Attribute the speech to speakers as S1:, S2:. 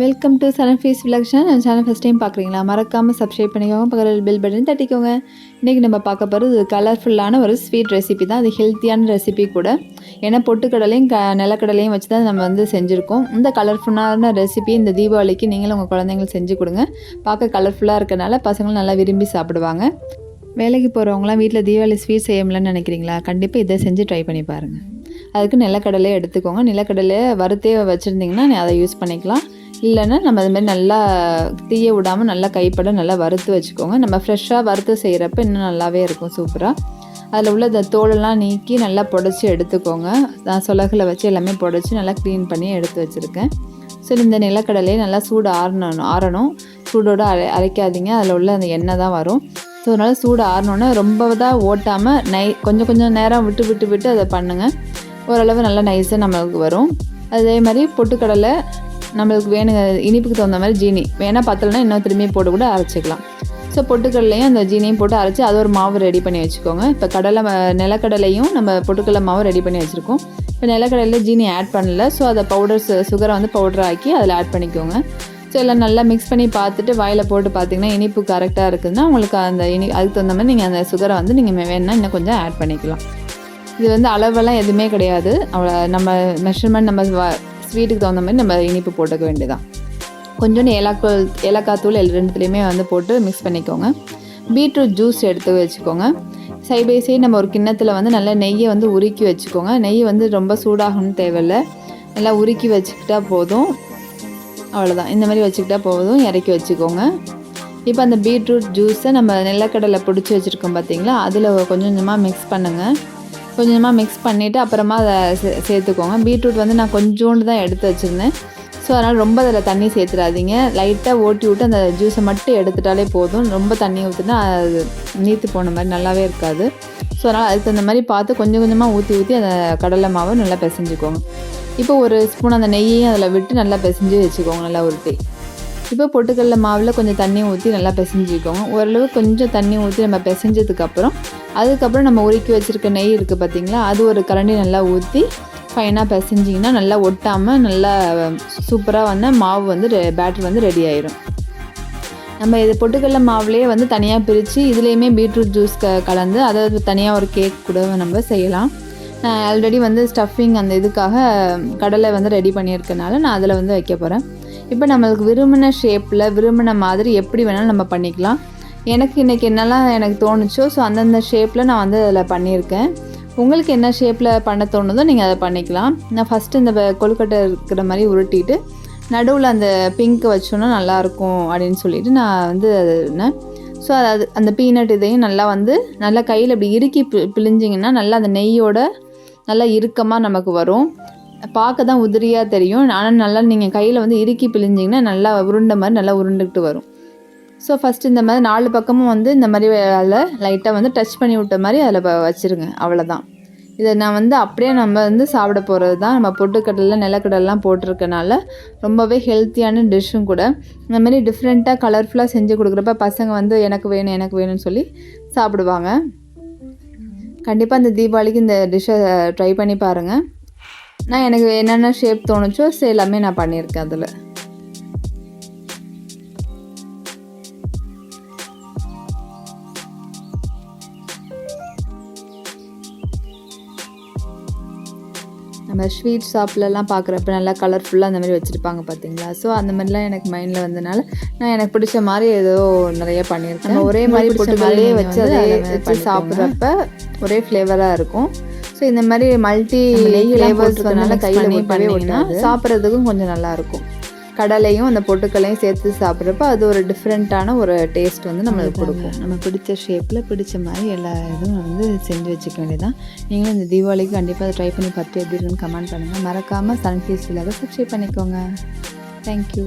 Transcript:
S1: Welcome to சனன் ஃபீஸ் விலக்ஷன் என் சேனல் ஃபஸ்ட் டைம் பார்க்குறீங்களா? மறக்காமல் சப்ஸ்கிரைப் பண்ணிக்கோங்க. பக்கத்தில் பில் பட்டன் தட்டிக்கோங்க. இன்றைக்கி நம்ம பார்க்க போகிறது கலர்ஃபுல்லான ஒரு ஸ்வீட் ரெசிபி தான். அது ஹெல்த்தியான ரெசிபி கூட. ஏன்னா பொட்டுக்கடலையும் க நிலக்கடலையும் வச்சு தான் நம்ம வந்து செஞ்சுருக்கோம். இந்த கலர்ஃபுல்லான ரெசிபி இந்த தீபாவளிக்கு நீங்களும் உங்கள் குழந்தைங்களுக்கு செஞ்சு கொடுங்க. பார்க்க கலர்ஃபுல்லாக இருக்கனால பசங்களும் நல்லா விரும்பி சாப்பிடுவாங்க. வேலைக்கு போகிறவங்களாம் வீட்டில் தீபாவளி ஸ்வீட் செய்ய முடியலன்னு நினைக்கிறீங்களா? கண்டிப்பாக இதை செஞ்சு ட்ரை பண்ணி பாருங்கள் அதுக்கு நிலக்கடலை எடுத்துக்கோங்க. நிலக்கடலை வறுத்தே வச்சுருந்திங்கன்னா அதை யூஸ் பண்ணிக்கலாம். இல்லைன்னா நம்ம அது மாதிரி நல்லா தீய விடாமல் நல்லா கைப்பட நல்லா வறுத்து வச்சுக்கோங்க. நம்ம ஃப்ரெஷ்ஷாக வறுத்து செய்கிறப்ப இன்னும் நல்லாவே இருக்கும் சூப்பராக அதில் உள்ள இந்த தோலெல்லாம் நீக்கி நல்லா புடச்சி எடுத்துக்கோங்க. நான் சொலகில் வச்சு எல்லாமே புடச்சி நல்லா க்ளீன் பண்ணி எடுத்து வச்சுருக்கேன். சரி இந்த நிலக்கடலையே நல்லா சூடு ஆறணும் ஆறணும். சூடோடு அரை அரைக்காதீங்க. அதில் உள்ள அந்த எண்ணெய் தான் வரும். ஸோ அதனால் சூடு ஆறணுன்னா ரொம்ப தான் ஓட்டாமல் நை கொஞ்சம் கொஞ்சம் நேரம் விட்டு விட்டு விட்டு அதை பண்ணுங்கள் ஓரளவு நல்லா நைஸாக நம்மளுக்கு வரும். அதே மாதிரி பொட்டுக்கடலை நம்மளுக்கு வேணுங்க இனிப்புக்கு தகுந்த மாதிரி ஜீனி. வேணால் பத்தலைன்னா இன்னும் திரும்பி போட்டு கூட அரைச்சிக்கலாம். ஸோ பொட்டுக்கடலையும் அந்த ஜீனியும் போட்டு அரைச்சி அது ஒரு மாவு ரெடி பண்ணி வச்சுக்கோங்க. இப்போ கடலை நிலக்கடலையும் நம்ம பொட்டுக்கடலை மாவு ரெடி பண்ணி வச்சுருக்கோம். இப்போ நிலக்கடலையில் ஜீனி ஆட் பண்ணல. ஸோ அதை பவுடர் சுகரை வந்து பவுடர் ஆக்கி அதில் ஆட் பண்ணிக்கோங்க. ஸோ எல்லாம் நல்லா மிக்ஸ் பண்ணி பார்த்துட்டு வாயில் போட்டு பார்த்தீங்கன்னா இனிப்பு கரெக்டாக இருக்குதுன்னா உங்களுக்கு அந்த இனி அதுக்கு தகுந்த மாதிரி நீங்கள் அந்த சுகரை வந்து நீங்கள் வேணுன்னா இன்னும் கொஞ்சம் ஆட் பண்ணிக்கலாம். இது வந்து அளவெல்லாம் எதுவுமே கிடையாது. அவ்வளோ நம்ம மெஷர்மெண்ட் நம்ம ஸ்வீட்டுக்கு தகுந்த மாதிரி நம்ம இனிப்பு போட்டுக்க வேண்டியதான் கொஞ்சோண்டு ஏலக்காய் ஏலக்காய் தூள் எல் ரெண்டுத்துலேயுமே வந்து போட்டு மிக்ஸ் பண்ணிக்கோங்க. பீட்ரூட் ஜூஸ் எடுத்து வச்சுக்கோங்க. சைட் பை சைடு நம்ம ஒரு கிண்ணத்தில் வந்து நல்லா நெய்யை வந்து உருக்கி வச்சுக்கோங்க. நெய் வந்து ரொம்ப சூடாகணும்னு தேவையில்லை. நல்லா உருக்கி வச்சுக்கிட்டா போதும். அவ்வளோதான் இந்த மாதிரி வச்சுக்கிட்டா போதும். இறக்கி வச்சுக்கோங்க. இப்போ அந்த பீட்ரூட் ஜூஸை நம்ம நிலக்கடலை பிடிச்சி வச்சுருக்கோம் பார்த்தீங்களா அதில் கொஞ்சம் கொஞ்சமாக மிக்ஸ் பண்ணுங்கள் கொஞ்சமாக மிக்ஸ் பண்ணிவிட்டு அப்புறமா அதை சே சேர்த்துக்கோங்க. பீட்ரூட் வந்து நான் கொஞ்சோண்டு தான் எடுத்து வச்சுருந்தேன். ஸோ அதனால் ரொம்ப அதில் தண்ணி சேர்த்துடாதீங்க லைட்டாக ஓட்டி விட்டு அந்த ஜூஸை மட்டும் எடுத்துட்டாலே போதும். ரொம்ப தண்ணி ஊற்றுனா அது நீத்து போன மாதிரி நல்லாவே இருக்காது. ஸோ அதனால் அதுக்கு தகுந்த மாதிரி பார்த்து கொஞ்சம் கொஞ்சமாக ஊற்றி ஊற்றி அந்த கடலை மாவை நல்லா பிசைஞ்சிக்கோங்க. இப்போ ஒரு ஸ்பூன் அந்த நெய்யையும் அதில் விட்டு நல்லா பிசைஞ்சு வச்சுக்கோங்க. நல்லா உருட்டி. இப்போ பொட்டுக்கடல மாவில் கொஞ்சம் தண்ணி ஊற்றி நல்லா பிசைஞ்சிக்கோங்க. ஓரளவு கொஞ்சம் தண்ணி ஊற்றி நம்ம பிசைஞ்சதுக்கப்புறம் அதுக்கப்புறம் நம்ம உருக்கி வச்சுருக்க நெய் இருக்குது பார்த்திங்களா அது ஒரு கரண்டி நல்லா ஊற்றி ஃபைனாக பிசைஞ்சிங்கன்னா நல்லா ஒட்டாமல் நல்லா சூப்பராக வந்து மாவு வந்து பேட்டர் வந்து ரெடி ஆயிரும். நம்ம இது பொட்டுக்கடல மாவுலேயே வந்து தனியாக பிரித்து இதுலேயுமே பீட்ரூட் ஜூஸ் க கலந்து அதை தனியாக ஒரு கேக் கூட நம்ம செய்யலாம். நான் ஆல்ரெடி வந்து ஸ்டஃபிங் அந்த இதுக்காக கடலை வந்து ரெடி பண்ணியிருக்கனால நான் அதில் வந்து வைக்க போகிறேன் இப்போ நம்மளுக்கு விரும்பின ஷேப்பில் விரும்பின மாதிரி எப்படி வேணாலும் நம்ம பண்ணிக்கலாம். எனக்கு இன்றைக்கி என்னெல்லாம் எனக்கு தோணுச்சோ ஸோ அந்தந்த ஷேப்பில் நான் வந்து அதில் பண்ணியிருக்கேன். உங்களுக்கு என்ன ஷேப்பில் பண்ண தோணுதோ நீங்கள் அதை பண்ணிக்கலாம். நான் ஃபஸ்ட்டு இந்த கொழுக்கட்டை இருக்கிற மாதிரி உருட்டிட்டு நடுவில் அந்த பிங்க் வச்சோன்னா நல்லாயிருக்கும் அப்படின்னு சொல்லிட்டு நான் வந்து அது ஸோ அது அந்த பீனட் இதையும் நல்லா வந்து நல்லா கையில் இப்படி இறுக்கி பி பிழிஞ்சிங்கன்னா நல்லா அந்த நெய்யோட நல்லா இறுக்கமாக நமக்கு வரும். பார்க்க தான் உதிரியாக தெரியும். ஆனால் நல்லா நீங்கள் கையில் வந்து இறுக்கி பிழிஞ்சிங்கன்னா நல்லா உருண்டை மாதிரி நல்லா உருண்டுக்கிட்டு வரும். ஸோ ஃபஸ்ட்டு இந்த மாதிரி நாலு பக்கமும் வந்து இந்த மாதிரி அதில் லைட்டாக வந்து டச் பண்ணி விட்ட மாதிரி அதில் வச்சுருங்க. அவ்வளோதான் இதை நான் வந்து அப்படியே நம்ம வந்து சாப்பிட போகிறது தான் நம்ம பொட்டுக்கடலில் நிலக்கடலாம் போட்டிருக்கனால ரொம்பவே ஹெல்த்தியான டிஷ்ஷும் கூட. இந்த மாதிரி டிஃப்ரெண்ட்டாக கலர்ஃபுல்லாக செஞ்சு கொடுக்குறப்ப பசங்க வந்து எனக்கு வேணும் எனக்கு வேணும்னு சொல்லி சாப்பிடுவாங்க. கண்டிப்பாக இந்த தீபாவளிக்கு இந்த டிஷ்ஷை ட்ரை பண்ணி பாருங்கள் நான் எனக்கு என்னென்ன ஷேப் தோணுச்சோ எல்லாமே நான் பண்ணியிருக்கேன் அதில். நம்ம ஸ்வீட் ஷாப்லலாம் பார்க்குறப்ப நல்லா கலர்ஃபுல்லாக அந்த மாதிரி வச்சுருப்பாங்க பார்த்தீங்களா? ஸோ அந்த மாதிரிலாம் எனக்கு மைண்டில் வந்தனால நான் எனக்கு பிடிச்ச மாதிரி ஏதோ நிறைய பண்ணியிருக்கேன். ஒரே மாதிரி போட்டு வச்சு அதே வச்சு சாப்பிட்றப்ப ஒரே ஃப்ளேவராக இருக்கும். ஸோ இந்த மாதிரி மல்டி ஃப்ளேவர்ஸ் கையில் ஊட்டவே விட்டா சாப்பிட்றதுக்கும் கொஞ்சம் நல்லாயிருக்கும். கடலையும் அந்த பொட்டுக்களையும் சேர்த்து சாப்பிட்றப்ப அது ஒரு டிஃப்ரெண்ட்டான ஒரு டேஸ்ட் வந்து நம்மளுக்கு கொடுக்கும். நம்ம பிடிச்ச ஷேப்பில் பிடிச்ச மாதிரி எல்லா இதுவும் வந்து செஞ்சு வச்சுக்க வேண்டியதான் நீங்களும் இந்த தீபாவளிக்கு கண்டிப்பாக அதை ட்ரை பண்ணி பார்த்து எப்படி இருக்குன்னு கமெண்ட் பண்ணுங்கள் மறக்காமல் சன்ஃபீஸ் இல்லாத சப்ஸ்கிரைப் பண்ணிக்கோங்க தேங்க்யூ